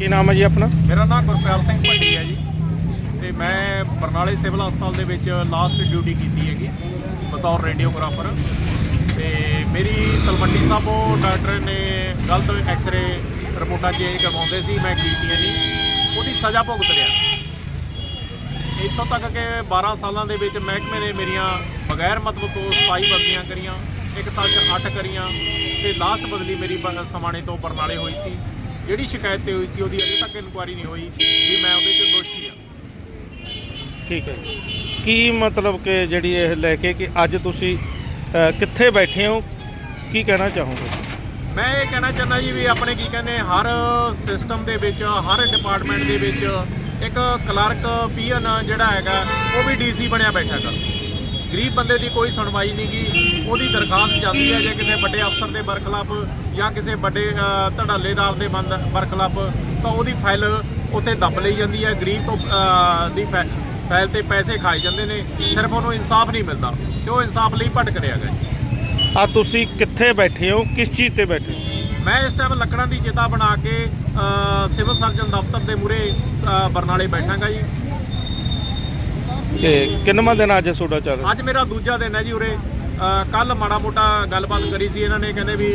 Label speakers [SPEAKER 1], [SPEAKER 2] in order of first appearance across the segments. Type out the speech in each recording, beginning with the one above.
[SPEAKER 1] ਕੀ ਨਾਮ ਹੈ ਜੀ ਆਪਣਾ?
[SPEAKER 2] ਮੇਰਾ ਨਾਮ ਗੁਰਪਿਆਰ ਸਿੰਘ ਭੱਟੀ ਹੈ ਜੀ। ਤੇ ਮੈਂ ਬਰਨਾਲੇ ਸਿਵਲ ਹਸਪਤਾਲ ਦੇ ਵਿੱਚ ਲਾਸਟ ਡਿਊਟੀ ਕੀਤੀ ਹੈਗੀ, ਬਤੌਰ ਰੇਡੀਓਗ੍ਰਾਫਰ ਤੇ ਮੇਰੀ ਤਲਵੰਡੀ ਸਾਬੋ ਡਾਕਟਰ ਨੇ ਗਲਤ ਐਕਸ-ਰੇ ਰਿਪੋਰਟਾਂ ਚੇਂਜ ਕਰਵਾਉਂਦੇ ਸੀ, ਮੈਂ ਕੀਤੀਆਂ ਨਹੀਂ ਉਹਦੀ ਸਜ਼ਾ ਭੁਗਤ ਰਿਹਾ ਇੱਥੋਂ ਤੱਕ ਕਿ 12 ਸਾਲਾਂ ਦੇ ਵਿੱਚ ਮਹਿਕਮੇ ਨੇ ਮੇਰੀਆਂ ਬਗੈਰ ਮਤਲਬ ਤੋਂ 27 ਬਦਲੀਆਂ ਕਰੀਆਂ, ਇੱਕ ਸਾਲ 'ਚ 8 ਕਰੀਆਂ, ਤੇ ਲਾਸਟ ਬਦਲੀ ਮੇਰੀ ਬ- ਸਮਾਣੇ ਤੋਂ ਬਰਨਾਲੇ ਹੋਈ ਸੀ। ਜਿਹੜੀ ਸ਼ਿਕਾਇਤ ਤੇ ਹੋਈ ਸੀ ਉਹਦੀ ਅਜੇ ਤੱਕ ਇਨਕੁਆਰੀ ਨਹੀਂ ਹੋਈ ਵੀ ਮੈਂ ਉਹਦੇ 'ਚ ਦੋਸ਼ੀ ਹਾਂ।
[SPEAKER 1] ਠੀਕ ਹੈ ਜੀ। ਕੀ ਮਤਲਬ ਕਿ ਜਿਹੜੀ ਇਹ ਲੈ ਕੇ ਕਿ ਅੱਜ ਤੁਸੀਂ ਅ, ਕਿੱਥੇ ਬੈਠੇ ਹੋ? ਕੀ ਕਹਿਣਾ ਚਾਹੋਗੇ?
[SPEAKER 2] ਮੈਂ ਇਹ ਕਹਿਣਾ ਚਾਹੁੰਦਾ ਜੀ ਵੀ ਆਪਣੇ ਕੀ ਕਹਿੰਦੇ ਹਰ ਸਿਸਟਮ ਦੇ ਵਿੱਚ ਹਰ ਡਿਪਾਰਟਮੈਂਟ ਦੇ ਵਿੱਚ ਇੱਕ ਕਲਰਕ ਪੀਐਨ ਜਿਹੜਾ ਹੈਗਾ ਉਹ ਵੀ ਡੀਸੀ ਬਣਿਆ ਬੈਠਾ ਹੈਗਾ। ਗਰੀਬ ਬੰਦੇ ਦੀ ਕੋਈ ਸੁਣਵਾਈ ਨਹੀਂ ਗੀ। ਉਹਦੀ ਦਰਖਾਸਤ ਜਾਂਦੀ ਹੈ ਜੇ ਕਿਸੇ ਵੱਡੇ ਅਫਸਰ ਦੇ ਬਰਖਲਾਫ ਜਾਂ ਕਿਸੇ ਵੱਡੇ ਧੜੱਲੇਦਾਰ ਦੇ ਬੰਦ ਬਰਖਲਾਫ ਤਾਂ ਉਹਦੀ ਫਾਈਲ ਉੱਤੇ ਦੱਬ ਲਈ ਜਾਂਦੀ ਹੈ। ਗਰੀਬ ਤੋਂ ਦੀ ਫਾਈਲ ਤੇ ਪੈਸੇ ਖਾਏ ਜਾਂਦੇ ਨੇ। ਸਿਰਫ ਉਹਨੂੰ ਇਨਸਾਫ ਨਹੀਂ ਮਿਲਦਾ ਤੇ ਉਹ ਇਨਸਾਫ ਲਈ ਭਟਕ ਰਿਹਾ ਜੀ।
[SPEAKER 1] ਆ ਤੁਸੀਂ ਕਿੱਥੇ ਬੈਠੇ ਹੋ? ਕਿਸ ਚੀਜ਼ ਤੇ ਬੈਠੇ ਹੋ?
[SPEAKER 2] ਮੈਂ ਇਸ ਟਾਈਮ ਲੱਕੜਾਂ ਦੀ ਚਿਤਾ ਬਣਾ ਕੇ ਸਿਵਲ ਸਰਜਨ ਦਫ਼ਤਰ ਦੇ ਮੂਰੇ ਬਰਨਾਲੇ ਬੈਠਾਂਗਾ ਜੀ।
[SPEAKER 1] ਤੇ ਕਿੰਨਵਾਂ ਦਿਨ ਅੱਜ ਤੁਹਾਡਾ ਚੱਲ ਰਿਹਾ?
[SPEAKER 2] ਅੱਜ ਮੇਰਾ ਦੂਜਾ ਦਿਨ ਹੈ ਜੀ ਉਰੇ। ਕੱਲ ਮਾੜਾ ਮੋਟਾ ਗੱਲਬਾਤ ਕਰੀ ਸੀ ਇਹਨਾਂ ਨੇ ਕਹਿੰਦੇ ਵੀ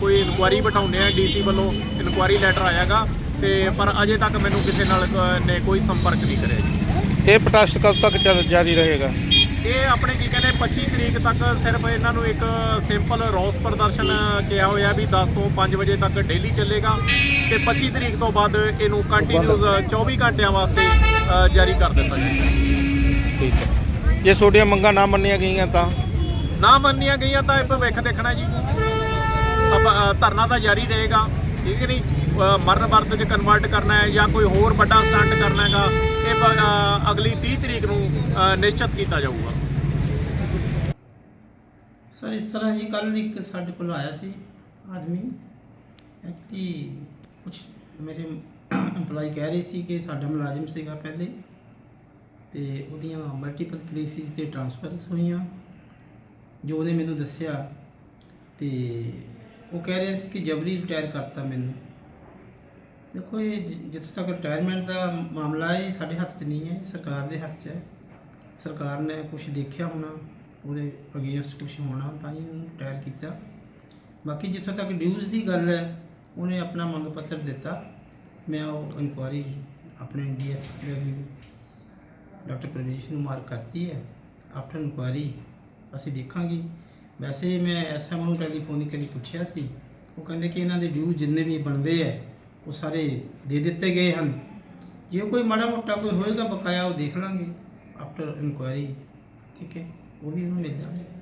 [SPEAKER 2] ਕੋਈ ਇਨਕੁਆਰੀ ਬਿਠਾਉਂਦੇ ਆ ਡੀਸੀ ਵੱਲੋਂ ਇਨਕੁਆਰੀ ਲੈਟਰ ਆਇਆਗਾ। ਤੇ ਪਰ ਅਜੇ ਤੱਕ ਮੈਨੂੰ ਕਿਸੇ ਨਾਲ ਨੇ ਕੋਈ ਸੰਪਰਕ ਨਹੀਂ ਕਰਿਆ ਜੀ।
[SPEAKER 1] ਇਹ ਪ੍ਰੋਟੈਸਟ ਕਦ ਤੱਕ ਚੱਲ ਜਾਰੀ ਰਹੇਗਾ?
[SPEAKER 2] ਇਹ ਆਪਣੇ ਕੀ ਕਹਿੰਦੇ 25 ਤਰੀਕ ਤੱਕ ਸਿਰਫ ਇਹਨਾਂ ਨੂੰ ਇੱਕ ਸਿੰਪਲ ਰੋਸ ਪ੍ਰਦਰਸ਼ਨ ਕਿਹਾ ਹੋਇਆ ਵੀ 10 ਤੋਂ 5 ਵਜੇ ਤੱਕ ਡੇਲੀ ਚੱਲੇਗਾ। ਤੇ 25 ਤਰੀਕ ਤੋਂ ਬਾਅਦ ਇਹਨੂੰ ਕੰਟੀਨਿਊਸ 24 ਘੰਟਿਆਂ ਵਾਸਤੇ ਜਾਰੀ ਕਰ ਦਿੱਤਾ ਜਾਏਗਾ।
[SPEAKER 1] ਠੀਕ ਹੈ। ਜੇ ਤੁਹਾਡੀਆਂ ਮੰਗਾਂ ਨਾ ਮੰਨੀਆਂ ਗਈਆਂ ਤਾਂ?
[SPEAKER 2] ਨਾ ਮੰਨੀਆਂ ਗਈਆਂ ਤਾਂ ਇਹ ਭਵਿੱਖ ਦੇਖਣਾ ਜੀ। ਆਪਾਂ, ਧਰਨਾ ਤਾਂ ਜਾਰੀ ਰਹੇਗਾ ਠੀਕ ਨਹੀਂ ਅ, ਮਰਨ ਵਰਤ 'ਚ ਕਨਵਰਟ ਕਰਨਾ ਹੈ ਜਾਂ ਕੋਈ ਹੋਰ ਵੱਡਾ ਸਟੰਟ ਕਰਨਾ ਹੈਗਾ ਇਹ ਅਗਲੀ 30 ਤਰੀਕ ਨੂੰ ਨਿਸ਼ਚਿਤ ਕੀਤਾ ਜਾਊਗਾ।
[SPEAKER 3] ਸਰ ਇਸ ਤਰ੍ਹਾਂ ਜੀ ਕੱਲ ਇੱਕ ਸਾਡੇ ਕੋਲ ਆਇਆ ਸੀ ਆਦਮੀ ਐਕਟੀ ਕੁਝ ਮੇਰੇ EMPLOYE ਕਹਿ ਰਹੇ ਸੀ ਕਿ ਸਾਡਾ ਮੁਲਾਜ਼ਮ ਸੀਗਾ ਪਹਿਲੇ। ਤੇ ਉਹਦੀਆਂ ਮਲਟੀਪਲ ਪਲੇਸਿਸ ਤੇ ਟ੍ਰਾਂਸਫਰਸ ਹੋਈਆਂ, ਜੋ ਉਹਨੇ ਮੈਨੂੰ ਦੱਸਿਆ। ਤੇ ਉਹ ਕਹਿ ਰਿਹਾ ਸੀ ਕਿ ਜਬਰੀ ਰਿਟਾਇਰ ਕਰਤਾ ਮੈਨੂੰ। ਦੇਖੋ, ਇਹ ਜ- ਜਿੱਥੇ ਤੱਕ ਰਿਟਾਇਰਮੈਂਟ ਦਾ ਮਾਮਲਾ ਹੈ, ਇਹ ਸਾਡੇ ਹੱਥ 'ਚ ਨਹੀਂ ਹੈ ਸਰਕਾਰ ਦੇ ਹੱਥ 'ਚ ਹੈ। ਸਰਕਾਰ ਨੇ ਕੁਝ ਦੇਖਿਆ ਹੋਣਾ, ਉਹਦੇ ਅਗੇਂਸਟ ਕੁਝ ਹੋਣਾ, ਤਾਂ ਹੀ ਉਹਨੂੰ ਰਿਟਾਇਰ ਕੀਤਾ। ਬਾਕੀ ਜਿੱਥੋਂ ਤੱਕ ਡਿਊਜ਼ ਦੀ ਗੱਲ ਹੈ, ਉਹਨੇ ਆਪਣਾ ਮੰਗ ਪੱਤਰ ਦਿੱਤਾ। ਮੈਂ ਉਹ ਇਨਕੁਆਰੀ ਆਪਣੇ ਡੀਐਫ ਡਾਕਟਰ ਪ੍ਰਵੇਸ਼ ਨੂੰ ਮਾਰ ਕਰਤੀ ਹੈ। ਆਫਟਰ ਇਨਕੁਆਰੀ ਅਸੀਂ ਦੇਖਾਂਗੇ। ਵੈਸੇ ਮੈਂ ਐਸਐਮ ਨੂੰ ਟੈਲੀਫੋਨਿਕਲੀ ਪੁੱਛਿਆ ਸੀ। ਉਹ ਕਹਿੰਦੇ ਕਿ ਇਹਨਾਂ ਦੇ ਡਿਊ ਜਿੰਨੇ ਵੀ ਬਣਦੇ ਆ ਉਹ ਸਾਰੇ ਦੇ ਦਿੱਤੇ ਗਏ ਹਨ। ਜੇ ਕੋਈ ਮਾੜਾ ਮੋਟਾ ਕੋਈ ਹੋਏਗਾ, ਬਕਾਇਆ ਉਹ ਦੇਖ ਲਾਂਗੇ। ਆਫਟਰ ਇਨਕੁਆਰੀ ਠੀਕ ਹੈ। ਉਹ ਵੀ ਉਹਨੂੰ ਮਿਲ ਜਾਣਗੇ